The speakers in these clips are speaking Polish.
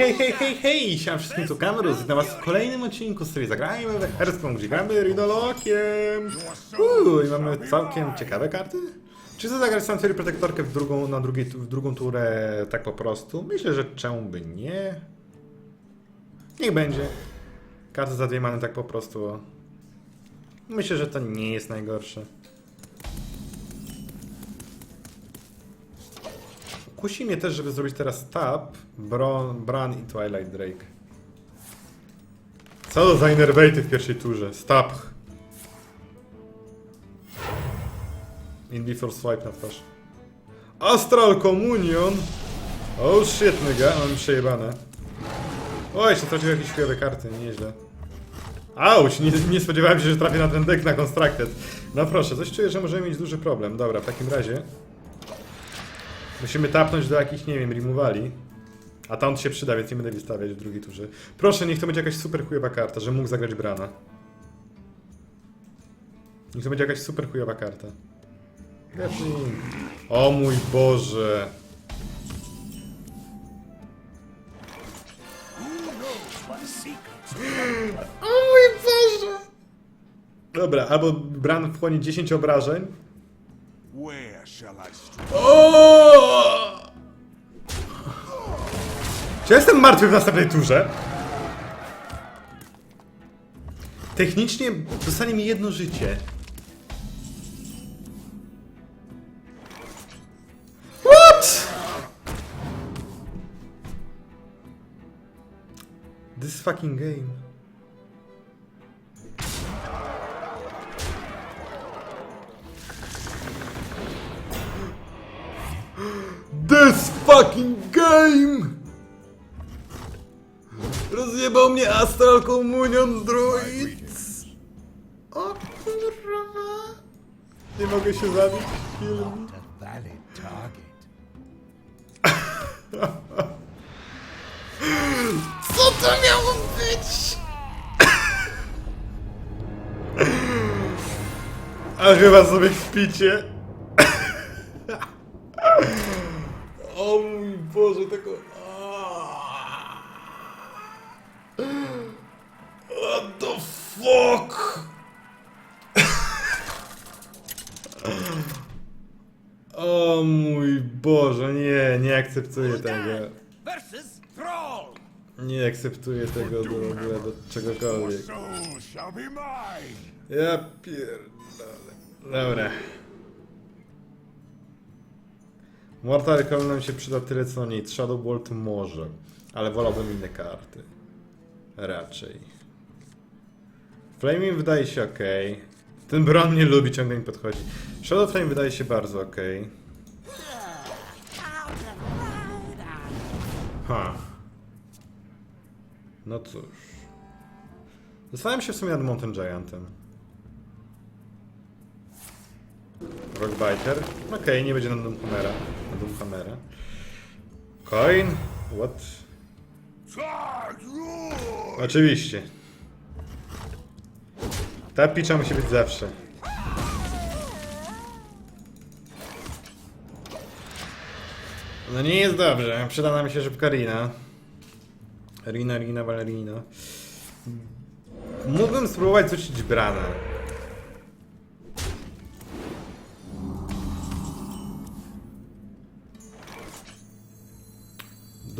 hej, hej, hej, hej! Siam wszystkim tu kamerą, witam was w kolejnym odcinku z serii Zagrajmy we Herską, gdzie gramy Ridolokiem! Uuu, i mamy całkiem ciekawe karty. Czy chcę zagrać Sanfiery Protektorkę w drugą, na drugiej, w drugą turę tak po prostu? Myślę, że czemu by nie? Niech będzie. Karty za dwie many tak po prostu. Myślę, że to nie jest najgorsze. Kusi mnie też, żeby zrobić teraz tap, Bron, Bran i Twilight Drake. Co za innervaty w pierwszej turze? Stap. In before swipe na twarz. Astral Communion! Oh shit, nigga, mam przejebane. O, jeszcze trafił jakieś chujowe karty, nieźle. Auć, nie, nie spodziewałem się, że trafię na ten deck na Constructed. No proszę, coś czuję, że możemy mieć duży problem. Dobra, w takim razie... Musimy tapnąć do jakichś, nie wiem, removali. A tam się przyda, więc nie będę wystawiać w drugiej turze. Proszę, niech to będzie jakaś super chujowa karta, że mógł zagrać Brana. Niech to będzie jakaś super chujowa karta. Gatling. O mój Boże. O mój Boże. Dobra, albo Bran wchłonie 10 obrażeń, Where shall I! Czy jestem martwy w następnej turze? Technicznie dostanie mi jedno życie. What? This fucking game. Fucking game! Rozjebał mnie Astral Communion Druids! O kurwa! Nie mogę się zabić. Target. Co to miało być? A chyba sobie śpicie. O mój Boże, tego... What the fuck? O mój Boże, nie, nie akceptuję tego. Versus Thrall! Nie akceptuję tego do, w ogóle do czegokolwiek. Soul shall be mine! Ja pierdolę. Dobra. Mortal Recall nam się przyda tyle co nic. Shadow Bolt może, ale wolałbym inne karty. Raczej. Flaming wydaje się ok. Ten Bron nie lubi, ciągle mi podchodzi. Shadow Flame wydaje się bardzo ok. Ha. No cóż. Zastanawiam się w sumie nad Mountain Giantem. Rockbiter. Okej, nie będzie na Doomhammera. Na Doomhammera. Coin? What? Oczywiście. Ta picza musi być zawsze. No nie jest dobrze. Przyda nam się szybka Rina. Rina, Rina, Valerina. Mógłbym spróbować rzucić Brana.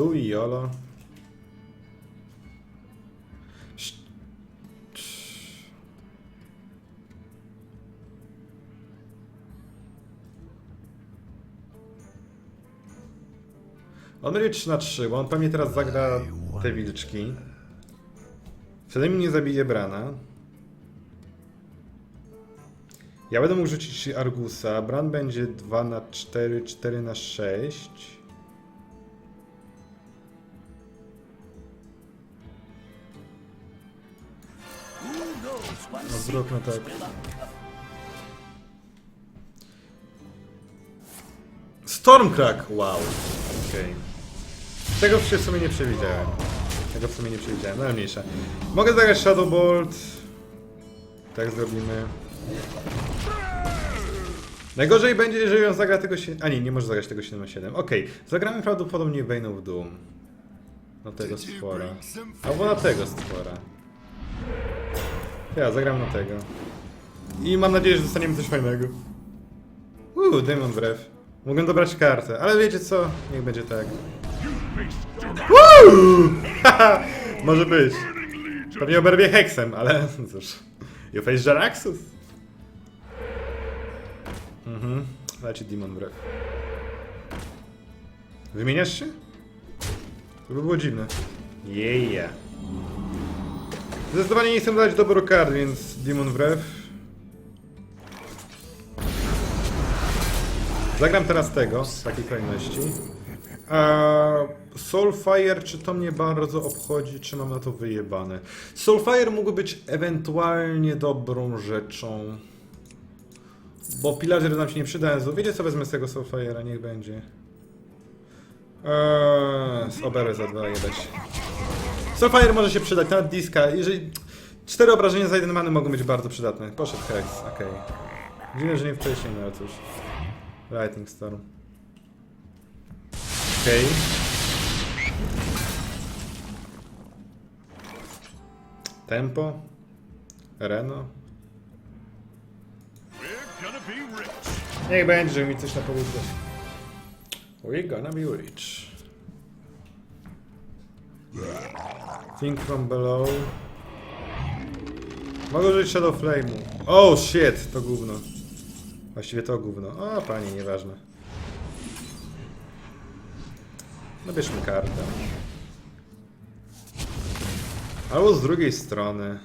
Du i Jolo. On będzie 3 na 3, bo on pewnie teraz zagra te wilczki. Wtedy mi nie zabije Brana. Ja będę mógł rzucić Argusa. Bran będzie 2 na 4, 4 na 6. zróbmy tak. Stormcrack! Wow. Okej. Tego się w sumie nie przewidziałem. Tego w sumie nie przewidziałem, no ale mniejsza. Mogę zagrać Shadow Bolt. Tak zrobimy. Najgorzej będzie, jeżeli on zagra tego się... A nie, nie może zagrać tego 7 na 7. Okej, zagramy prawdopodobnie Bane of Doom. na tego Did you stwora. Albo na tego stwora. Ja zagram na tego. I mam nadzieję, że dostaniemy coś fajnego. Uuu, Demon Breath. Mogę dobrać kartę, ale wiecie co? Niech będzie tak. Uuu! Może być. Pewnie oberwie Hexem, ale cóż. You face Jaraxus. Mhm. Leci Demon Breath. Wymieniasz się? To by było dziwne. Yeah. Zdecydowanie nie chcę dać doboru kart, więc Demon Breath. Zagram teraz tego, takiej kolejności. Soulfire, czy to mnie bardzo obchodzi, czy mam na to wyjebane? Soulfire mógłby być ewentualnie dobrą rzeczą. Bo Pillager nam się nie przyda. Wiecie co wezmę z tego Soulfire'a, niech będzie. Eee, z Oberę za dwa jebać. Soulfire może się przydać, nawet diska. Jeżeli... Cztery obrażenia za jeden many mogą być bardzo przydatne. Poszedł Hex, okej. Dziwne, że nie wcześniej, no ale cóż. Lightning Storm. Okej. Tempo. Reno. Niech będzie, mi coś na powód We're gonna be rich. Think from below. Mogę użyć Shadow Flame'u. Oh shit, to gówno. Właściwie to gówno. O, panie, nieważne. No bierzmy kartę. Albo z drugiej strony.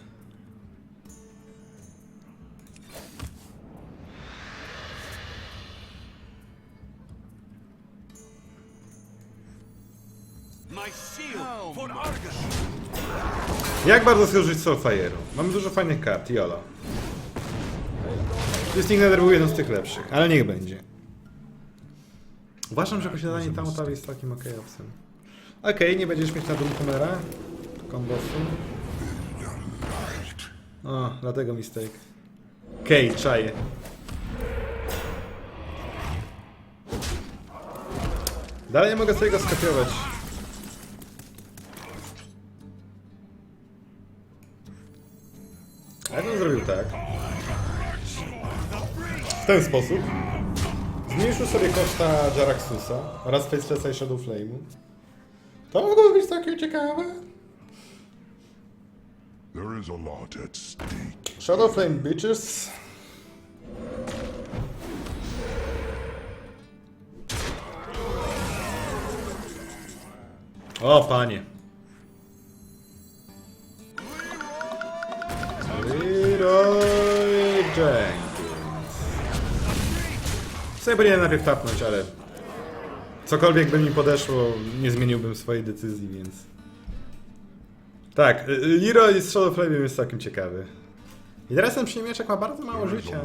Jak bardzo chcę użyć Soulfire'u? Mamy dużo fajnych kart, jolo. Twisting Nether był jedną z tych lepszych, ale niech będzie. Uważam, że posiadanie Tamotawi jest takim ok opcją. Okej, nie będziesz mieć na Doomcomera. Kombosu. O, dlatego mistake. Okej, czaję. Dalej nie mogę sobie go skopiować. Tak. W ten sposób. Zmniejszył sobie koszta Jaraxusa oraz Facelessa i Shadow Flame'u. To mogło być takie ciekawe. There is a lot at stake. Shadow Flame Bitches. O, panie. Leroy Jenkins. Sobie powinienem najpierw tapnąć, ale cokolwiek by mi podeszło, nie zmieniłbym swojej decyzji, więc... Tak, Leroy z Shadow Flame jest całkiem ciekawy. I teraz ten przyjmieczek ma bardzo mało życia.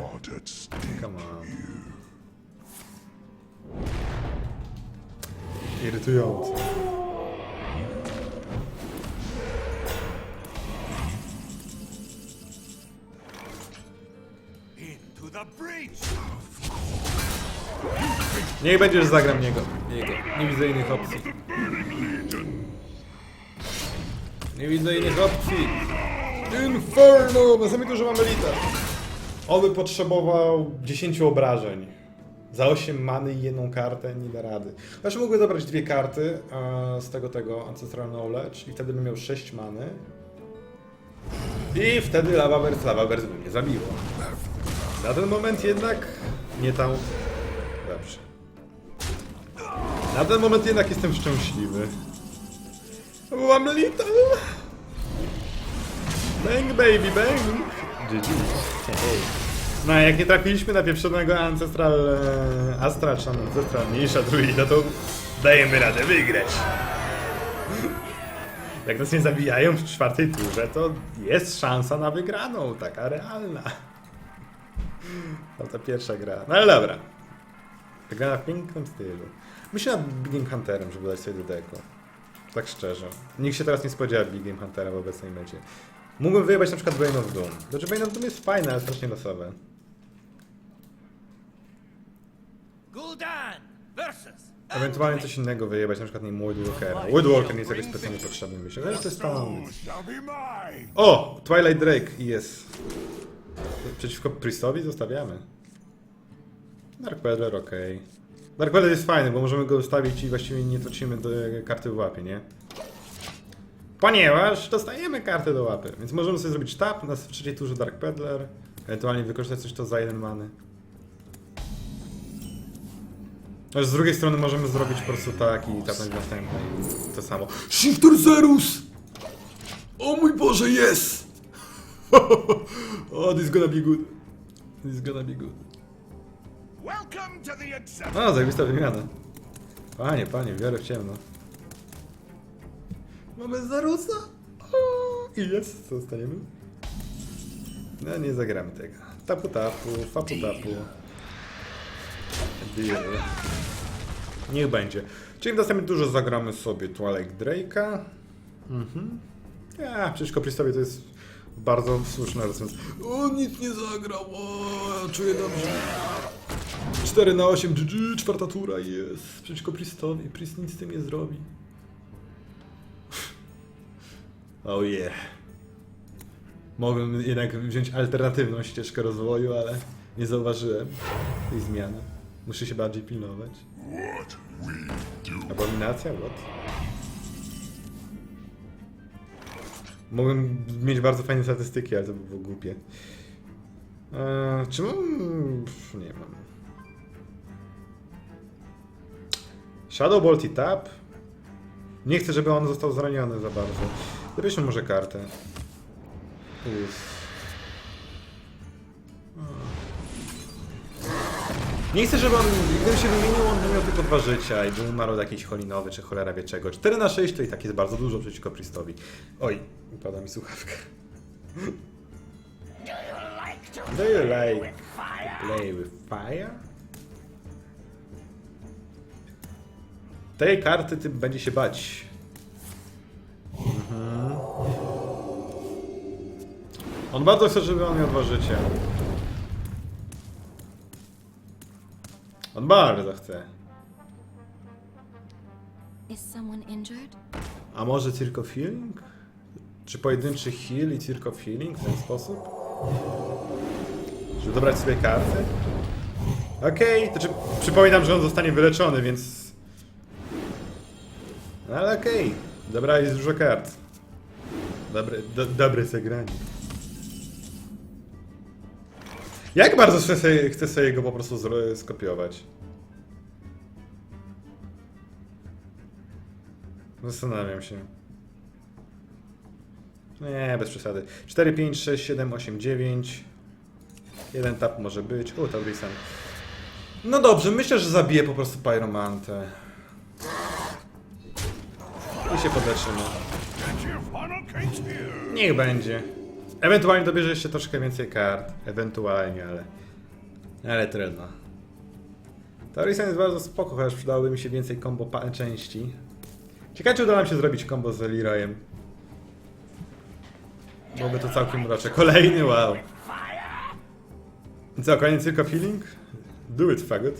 Come on. Irytujące. Niech będziesz zagram niego. Jego. Nie widzę innych opcji. Nie widzę innych opcji. Inferno! Bo sami dużo mamy lita. On by potrzebował 10 obrażeń. Za 8 many i jedną kartę nie da rady. Znaczy mógłby dobrać dwie karty e, z tego tego Ancestral Knowledge i wtedy by miał 6 many. I wtedy Lavaverse, Lavaverse by mnie zabiło. Na ten moment jednak nie tam. Dobrze. Na ten moment jednak jestem szczęśliwy. Mam lita. Bang baby bang. GG. No jak nie trafiliśmy na pieprzonego Ancestral Astral czy Ancestral mniejsza druida, to dajemy radę wygrać. Jak nas nie zabijają w czwartej turze, to jest szansa na wygraną, taka realna. To ta pierwsza gra. No ale dobra. Gra w pięknym stylu. Myślę nad Big Game Hunterem, żeby dać sobie do deku. Tak szczerze. Nikt się teraz nie spodziewa Big Game Huntera w obecnej mecie. Mógłbym wyjebać na przykład Bane of Doom. Znaczy Bane of Doom jest fajne, ale strasznie losowe. Gul'dan versus Ewentualnie coś innego wyjebać, na przykład nie Woodwalkera. Woodwalker nie jest jakoś specjalnie potrzebny wyjściem, ale to jest mine. O! Twilight Drake jest. Przeciwko Priestowi zostawiamy. Dark Peddler, okej. Dark Peddler jest fajny, bo możemy go ustawić i właściwie nie tracimy do, karty w łapie, nie? Ponieważ dostajemy kartę do łapy, więc możemy sobie zrobić tap na trzeciej turze Dark Peddler, ewentualnie wykorzystać coś to za jeden many. Aż z drugiej strony możemy zrobić po prostu tak i tapnąć następne i to samo. Shifter Zerus! O mój Boże, yes! oh, this is gonna be good. This is gonna be good. Welcome to the. No, zajebista wymiana. Panie, panie, wiarę w ciemno. Mamy Zarusa? I jest, co zostaniemy? No, nie zagramy tego. Tapu tapu, fapu tapu. Deal. Niech będzie. Czyli następnie dużo zagramy sobie Twilight Drake'a. Mhm. Ja, przecież Pristowi to jest bardzo słuszne rozwiązanie. O, nic nie zagrał, o, czuję dobrze. 4 na 8, GG, czwarta tura jest. Przeciwko Pristowi. Priest nic z tym nie zrobi. Oh yeah. Mogłem jednak wziąć alternatywną ścieżkę rozwoju, ale nie zauważyłem tej zmiany. Muszę się bardziej pilnować. Abominacja? What? Mogłem mieć bardzo fajne statystyki, ale to by było głupie. Eee, czy mam... Nie mam. Shadow Bolt i Tap? Nie chcę, żeby on został zraniony za bardzo. Zabierzmy może kartę. Uff. Nie chcę, żeby on, gdybym się wymienił, on by miał tylko dwa życia i by umarł od jakiejś cholinowy czy cholera wie czego. 4 na 6 to i tak jest bardzo dużo przeciwko Pristowi. Oj, upada mi słuchawka. Do you like play with fire? Tej karty ty będzie się bać. Mhm. On bardzo chce, żeby on miał dwa życia. On bardzo chce. Is someone injured? A może tylko healing? Czy pojedynczy heal i tylko healing w ten sposób? Żeby dobrać sobie kartę? Okej, to czy, przypominam, że on zostanie wyleczony, więc... No ale okej, dobra, jest dużo kart. Dobre, do, dobre zagranie. Jak bardzo chcę sobie, chcę sobie go po prostu skopiować? Zastanawiam się. Nie, bez przesady. 4, 5, 6, 7, 8, 9. Jeden tap może być. O, Taurisan. No dobrze, myślę, że zabiję po prostu Pyromantę. I się here. Niech będzie. Ewentualnie dobierze jeszcze troszkę więcej kart. Ewentualnie, ale... Ale trudno. Taurisan jest bardzo spoko, chociaż przydałoby mi się więcej combo części. Ciekawe, czy uda nam się zrobić combo z Leroyem. Byłoby to całkiem urocze. Kolejny, wow. Co, koniec tylko feeling? Do it, fagot.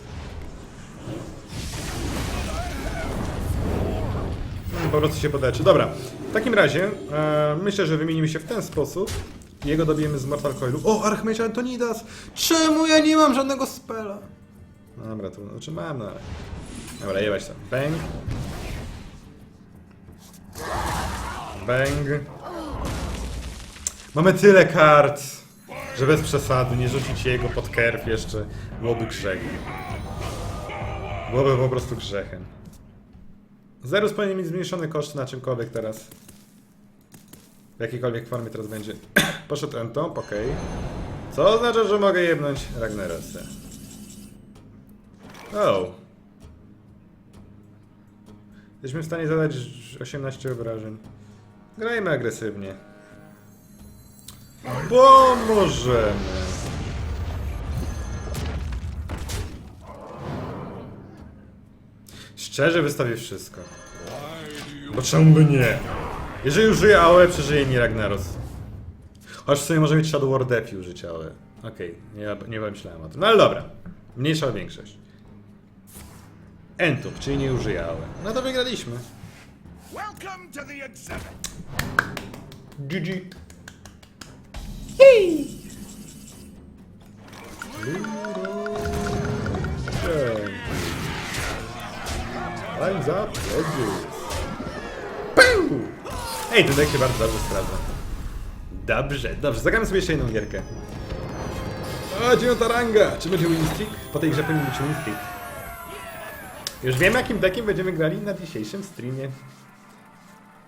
Hmm, Po prostu się podeczy. Dobra, w takim razie e, myślę, że wymienimy się w ten sposób. Jego dobijemy z Mortal Coilu. O, Archmage Antonidas! Czemu ja nie mam żadnego spela? Dobra, to znaczy mam, no ale... Dobra, jebać tam. Bang. Bang. Mamy tyle kart, że bez przesady nie rzucić jego pod kerf jeszcze byłoby grzechem. Byłoby po prostu grzechem. Zerus powinien mieć zmniejszony koszt na czymkolwiek teraz. W jakiejkolwiek formie teraz będzie. Poszedł Entomb, okej. Co oznacza, że mogę jebnąć Ragnarosa. O. Jesteśmy w stanie zadać 18 obrażeń. Grajmy agresywnie. Bo Szczerze wystawię wszystko. Bo czemu by nie? Jeżeli użyję AOE, przeżyje mi Ragnaros. Chociaż sobie może mieć Shadow War Death i użyć AOE. Okej, nie, nie myślałem o tym. No ale dobra. Mniejsza większość. Entów, czyli nie użyję AOE. No to wygraliśmy. Welcome to the exhibit. GG. Leroy. Time's up. Exit. Pum! Ej, ten deck się bardzo dobrze sprawdza. Dobrze, dobrze. Zagramy sobie jeszcze jedną gierkę. O, dziewiąta ranga! Czy będzie win streak? Po tej grze powinien być win streak. Już wiem, jakim deckiem będziemy grali na dzisiejszym streamie.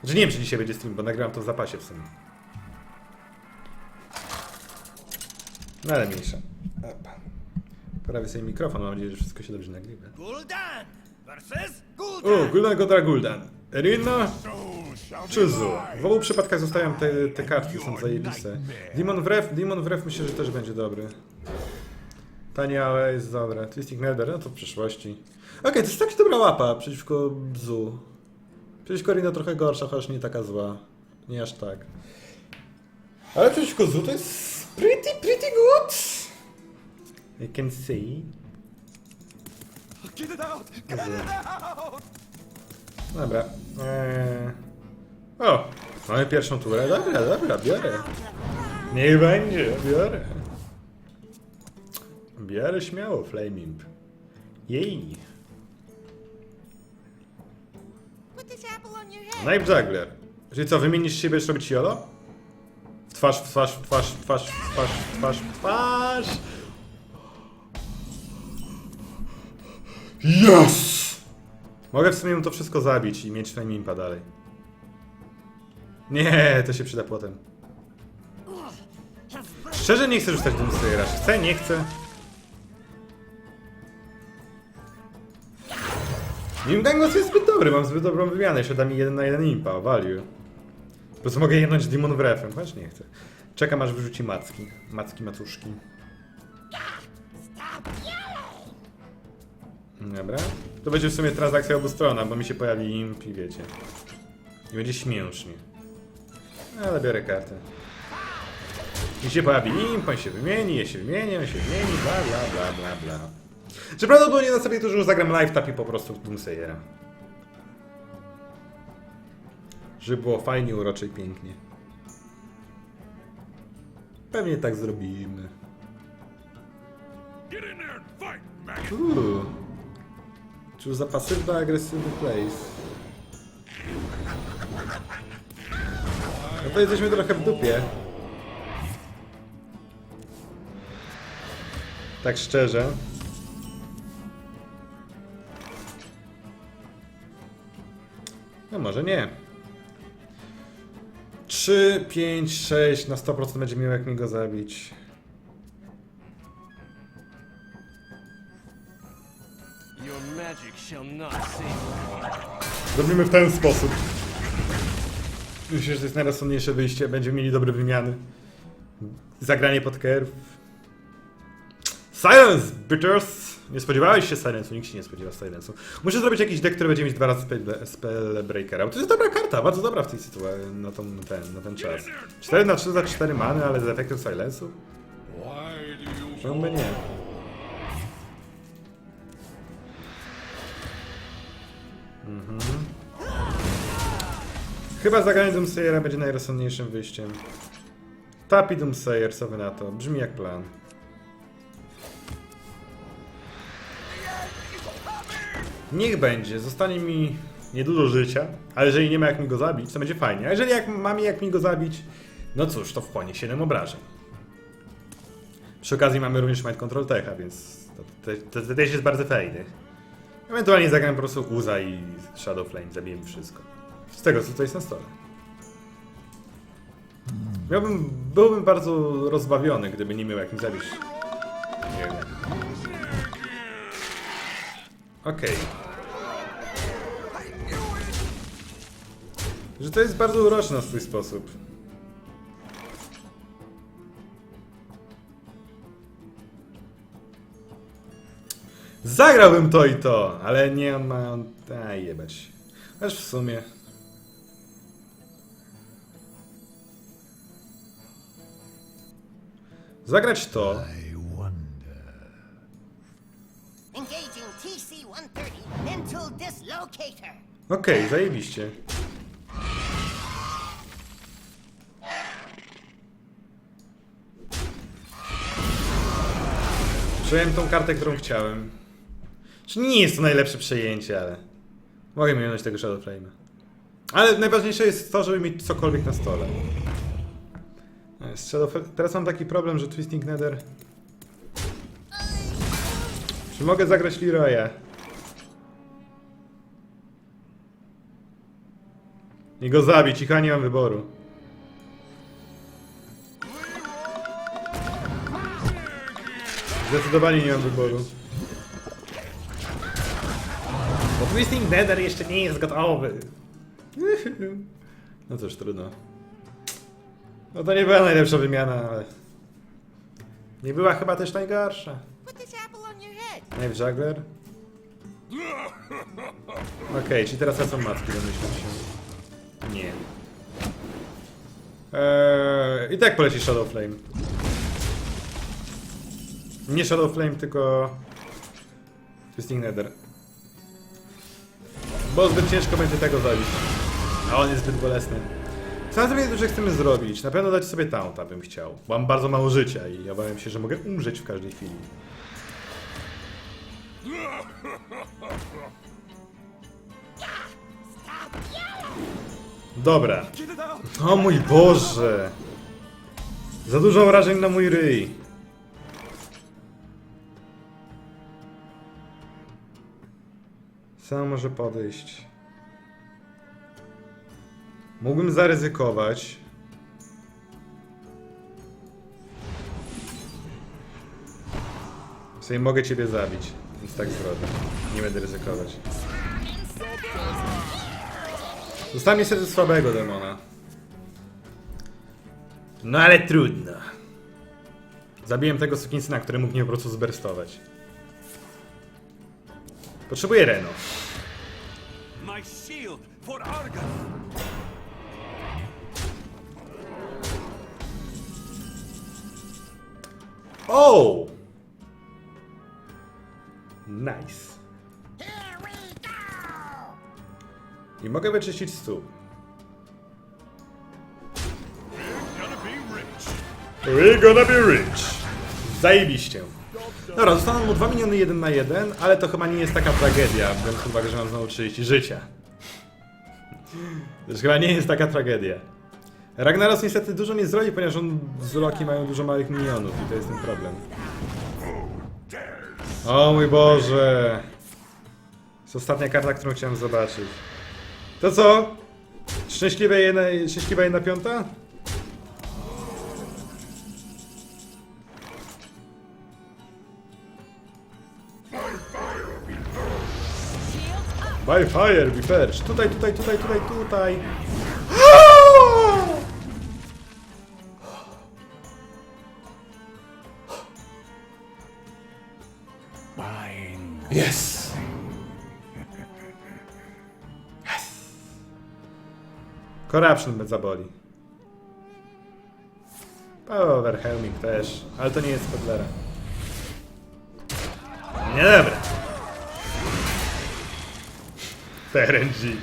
Że nie wiem, czy dzisiaj będzie stream, bo nagrałem to w zapasie w sumie. No ale mniejsza. Opa. Poprawię sobie mikrofon, mam nadzieję, że wszystko się dobrze nagrywa. Gul'dan Gul'dan. Guldan kontra So shall czy Zu? W obu przypadkach zostawiam te, te kartki, są zajebiste. Demon Wrew, Demon Wrew myślę, że też będzie dobry. Tanie ale jest dobre. Twisting Nether, no to w przyszłości. Okej, to jest taka dobra łapa przeciwko Zu. Przeciwko Rino trochę gorsza, chociaż nie taka zła. Nie aż tak. Ale przeciwko Zu to jest pretty, pretty good. I can see. Get it out! Get it out! Dobra. Eee... O! Mamy pierwszą turę. Dobra, dobra, biorę. Niech będzie, biorę. Biorę śmiało, Flame Imp. Jej. Put this apple on your head. Knife Juggler. Czyli co, wymienisz siebie, będziesz robić jolo? W twarz, w twarz, w twarz, w twarz, w twarz, w twarz, w twarz. Yes! Mogę w sumie mu to wszystko zabić i mieć Flame Impa dalej. Nie, to się przyda potem. Szczerze nie chcę rzucać Doomslayera. Chcę, nie chcę. Mimgangos jest zbyt dobry, mam zbyt dobrą wymianę, jeszcze mi jeden na jeden impa, value. Po prostu mogę jednąć Demon Wrefem, chociaż nie chcę. Czekam aż wyrzuci macki. Macki, macuszki. Dobra. To będzie w sumie transakcja obustronna, bo mi się pojawi imp i wiecie. I będzie śmiesznie. Ale biorę kartę. Mi się pojawi imp, on się wymieni, ja się wymienię, on się wymieni, bla bla bla bla bla. Czy prawdopodobnie na sobie to już zagram live tap i po prostu w Doomsayera. Żeby było fajnie, urocze i pięknie. Pewnie tak zrobimy. Uuu. Czy za pasywny, agresywny place? No to jesteśmy trochę w dupie. Tak szczerze. No może nie. 3, 5, 6 na 100% będzie miał jak mi go zabić. Zrobimy w ten sposób. Myślę, że to jest najrozsądniejsze wyjście. Będziemy mieli dobre wymiany. Zagranie pod kerw. Silence, bitters! Nie spodziewałeś się silence'u, nikt się nie spodziewa silence'u. Muszę zrobić jakiś deck, który będzie mieć dwa razy spell, spell breakera. To jest dobra karta, bardzo dobra w tej sytuacji, na, tą, ten, na ten czas. 4 na 3 za 4 many, ale z efektem silence'u? By nie? Chyba zagranie Doomsayera będzie najrozsądniejszym wyjściem. Tapi Doomsayer, co wy na to? Brzmi jak plan. Niech będzie, zostanie mi niedużo życia, ale jeżeli nie ma jak mi go zabić, to będzie fajnie. A jeżeli jak, mam jak mi go zabić, no cóż, to wchłonie 7 obrażeń. Przy okazji mamy również Mind Control Techa, więc to, też jest bardzo fajny. Ewentualnie zagram po prostu Uza i Shadow Flame, zabijemy wszystko. Z tego, co jest na stole. Miałbym, byłbym bardzo rozbawiony, gdyby nie miał jak mi zabić. Nie wiem. Okej. Że to jest bardzo uroczne na swój sposób. Zagrałbym to i to, ale nie ma. A jebać. Aż w sumie. Zagrać to. Engaging TC-130, then Okej, zajebiście. Przejąłem tą kartę, którą chciałem. Czy nie jest to najlepsze przejęcie, ale... Mogę minąć tego Shadow Flame'a. Ale najważniejsze jest to, żeby mieć cokolwiek na stole. Shadow Teraz mam taki problem, że Twisting Nether... Czy mogę zagrać Leroya? I go zabić, i chyba nie mam wyboru. Zdecydowanie nie mam wyboru. Bo Twisting Nether jeszcze nie jest gotowy. No cóż, trudno. No to nie była najlepsza wymiana, ale... Nie była chyba też najgorsza. Put this apple on your head. Knife Juggler. Okej, czyli teraz ja są matki, domyślam się. Nie. Eee, I tak poleci Shadow Flame. Nie Shadow Flame, tylko... Twisting Nether. Bo zbyt ciężko będzie tego zabić. A on jest zbyt bolesny. Zastanawiam się, że chcemy zrobić. Na pewno dać sobie taunta bym chciał. Mam bardzo mało życia i obawiam się, że mogę umrzeć w każdej chwili. Dobra. O mój Boże! Za dużo wrażeń na mój ryj. Sam może podejść. Mógłbym zaryzykować. W sumie mogę ciebie zabić, więc tak zrobię. Nie będę ryzykować. Zostałem niestety słabego demona. No ale trudno. Zabiłem tego sukinsyna, który mógł mnie po prostu zberstować. Potrzebuję Reno. My shield for Argus! O! Nice. I mogę wyczyścić stół. We're gonna be rich. Zajebiście. Dobra, zostaną mu 2 miliony 1 na 1, ale to chyba nie jest taka tragedia, biorąc pod uwagę, że mam znowu 30 życia. To już chyba nie jest taka tragedia. Ragnaros niestety dużo nie zrobi, ponieważ on z mają dużo małych minionów i to jest ten problem. O mój Boże! To jest ostatnia karta, którą chciałem zobaczyć. To co? Szczęśliwe jedna, szczęśliwa jedna piąta? By fire, be first. Tutaj, tutaj, tutaj, tutaj, tutaj. Corruption mnie zaboli. Overhelming też, ale to nie jest Pedlera. Nie dobra. RNG.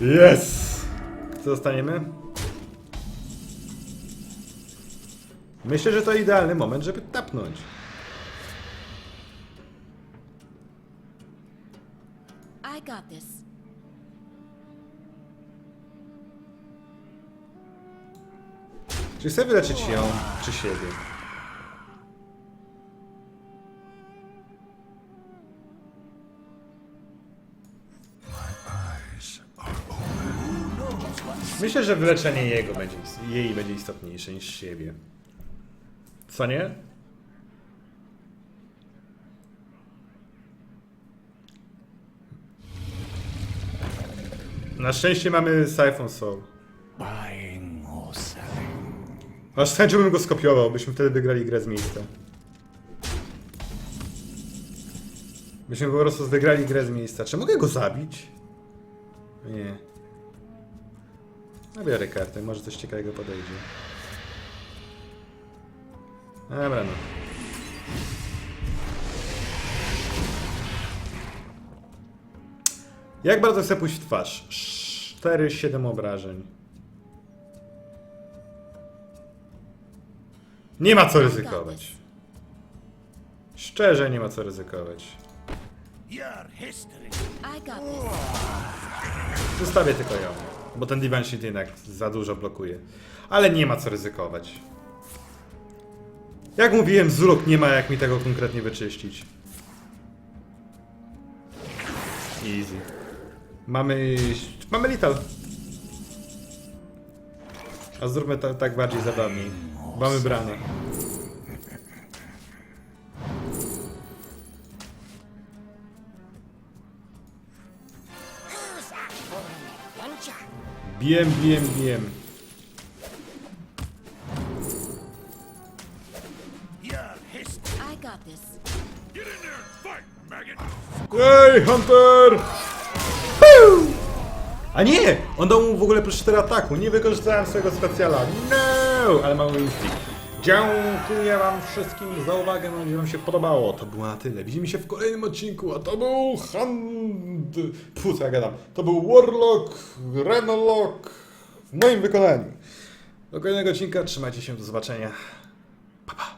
Yes! Co dostaniemy? Myślę, że to idealny moment, żeby tapnąć. I got this. Czy chcę wyleczyć ją, czy siebie? Myślę, że wyleczenie jego będzie, jej będzie istotniejsze niż siebie. Co nie? Na szczęście mamy Siphon Soul. Aż z chęcią bym go skopiował, byśmy wtedy wygrali grę z miejsca. Byśmy po prostu wygrali grę z miejsca. Czy mogę go zabić? Nie. Nabiorę kartę, może coś ciekawego podejdzie. Dobra no. Jak bardzo chcę pójść w twarz? 4-7 obrażeń. Nie ma co ryzykować. Szczerze nie ma co ryzykować. Zostawię tylko ją, bo ten Divine Shield jednak za dużo blokuje. Ale nie ma co ryzykować. Jak mówiłem, Zulok nie ma jak mi tego konkretnie wyczyścić. Easy. Mamy... mamy Lital. A zróbmy to tak bardziej zabawniej. Mamy bijem. I got this. Ej, Hunter! A nie! On dał mu w ogóle plus 4 ataku. Nie wykorzystałem swojego specjala. No! Ale mamy ulti. Dziękuję wam wszystkim za uwagę. Mam nadzieję, że wam się podobało. To było na tyle. Widzimy się w kolejnym odcinku, a to był Hand... Fu, co ja gadam. To był Warlock, Renolock w moim wykonaniu. Do kolejnego odcinka. Trzymajcie się. Do zobaczenia. Pa, pa.